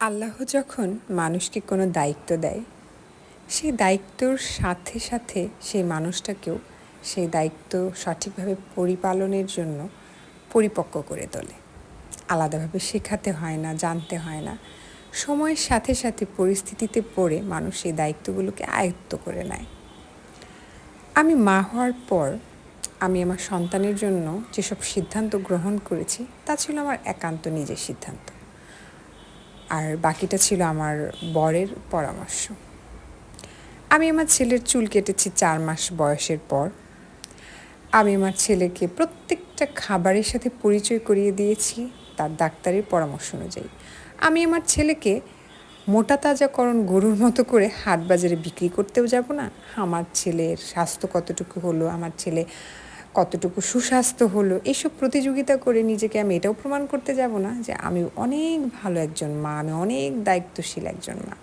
আল্লাহ যখন মানুষকে কোনো দায়িত্ব দেয় সেই দায়িত্বর সাথে সাথে সেই মানুষটাকেও সেই দায়িত্ব সঠিকভাবে পরিপালনের জন্য পরিপক্ক করে তোলে। আলাদাভাবে শেখাতে হয় না, জানতে হয় না। সময়ের সাথে সাথে পরিস্থিতিতে পড়ে মানুষ সেই দায়িত্বগুলোকে আয়ত্ত করে নেয়। আমি মা হওয়ার পর আমি আমার সন্তানের জন্য যেসব সিদ্ধান্ত গ্রহণ করেছি, তা ছিল আমার একান্ত নিজের সিদ্ধান্ত। আর বাকিটা ছিল আমার বরের পরামর্শ। আমি আমার ছেলের চুল কেটেছি চার মাস বয়সের পর। আমি আমার ছেলেকে প্রত্যেকটা খাবারের সাথে পরিচয় করিয়ে দিয়েছি, তার ডাক্তারের পরামর্শ অনুযায়ী। আমি আমার ছেলেকে মোটা তাজাকরণ গরুর মতো করে হাট বাজারে বিক্রি করতেও যাব না। আমার ছেলের স্বাস্থ্য কতটুকু হলো, আমার ছেলে কতটুকু সুস্বাস্থ্য হলো এইসব প্রতিযোগিতা করে নিজেকে আমি এটাও প্রমাণ করতে যাব না যে আমি অনেক ভালো একজন মা, আমি অনেক দায়িত্বশীল একজন মা।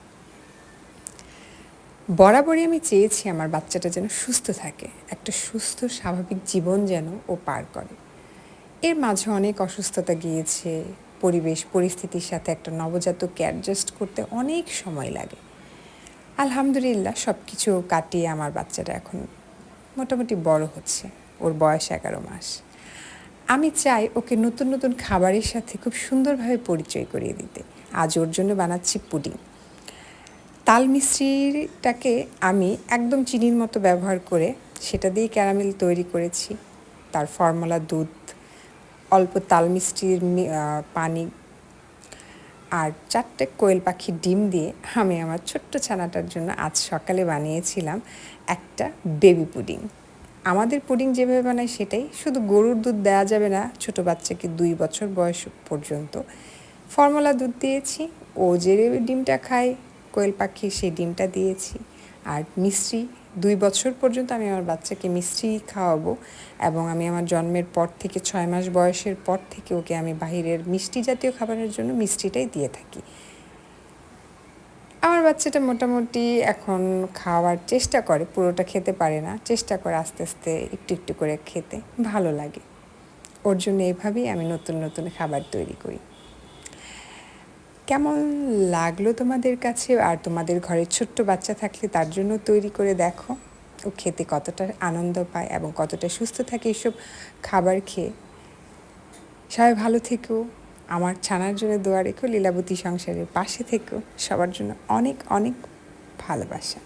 বরাবরই আমি চেয়েছি আমার বাচ্চাটা যেন সুস্থ থাকে, একটা সুস্থ, স্বাভাবিক জীবন যেন ও পার করে। এর মাঝে অনেক অসুস্থতা গিয়েছে, পরিবেশ, পরিস্থিতির সাথে একটা নবজাতককে অ্যাডজাস্ট করতে অনেক সময় লাগে। আলহামদুলিল্লাহ সব কিছু কাটিয়ে আমার বাচ্চাটা এখন মোটামুটি বড় হচ্ছে। ওর বয়স এগারো মাস। আমি চাই ওকে নতুন নতুন খাবারের সাথে খুব সুন্দরভাবে পরিচয় করিয়ে দিতে। আজ ওর জন্য বানাচ্ছি পুডিং। তাল মিশ্রিটাকে আমি একদম চিনির মতো ব্যবহার করে সেটা দিয়ে ক্যারামেল তৈরি করেছি। তার ফর্মুলা দুধ, অল্প তাল মিষ্টির পানি আর চারটে কোয়েল পাখির ডিম দিয়ে আমি আমার ছোট্ট ছানাটার জন্য আজ সকালে বানিয়েছিলাম একটা বেবি পুডিং। আমাদের পুডিং যেভাবে বানাই সেটাই। শুধু গরুর দুধ দেওয়া যাবে না, ছোট বাচ্চাকে দুই বছর বয়স পর্যন্ত ফর্মুলা দুধ দিয়েছি। ও যে ডিমটা খায়, কোয়েল পাখি সেই ডিমটা দিয়েছি। আর মিষ্টি, দুই বছর পর্যন্ত আমি আমার বাচ্চাকে মিষ্টি খাওয়াবো এবং আমি আমার জন্মের পর থেকে ছয় মাস বয়সের পর থেকে ওকে আমি বাহিরের মিষ্টি জাতীয় খাবারের জন্য মিষ্টিটাই দিয়ে থাকি। আমার বাচ্চাটা মোটামুটি এখন খাওয়ার চেষ্টা করে, পুরোটা খেতে পারে না, চেষ্টা করে আস্তে আস্তে একটু একটু করে খেতে ভালো লাগে। ওর জন্য এভাবেই আমি নতুন নতুন খাবার তৈরি করি। কেমন লাগল তোমাদের কাছে? আর তোমাদের ঘরে ছোট্ট বাচ্চা থাকলে তার জন্য তৈরি করে দেখো। ও খেতে কতটা আনন্দ পায় এবং কতটা সুস্থ থাকে এসব খাবার খেয়ে। সবাই ভালো থেকো। আমার ছানার জন্য দোয়া রেখো লীলাবতী সংসারের পাশে থেকেও সবার জন্য অনেক অনেক ভালোবাসা।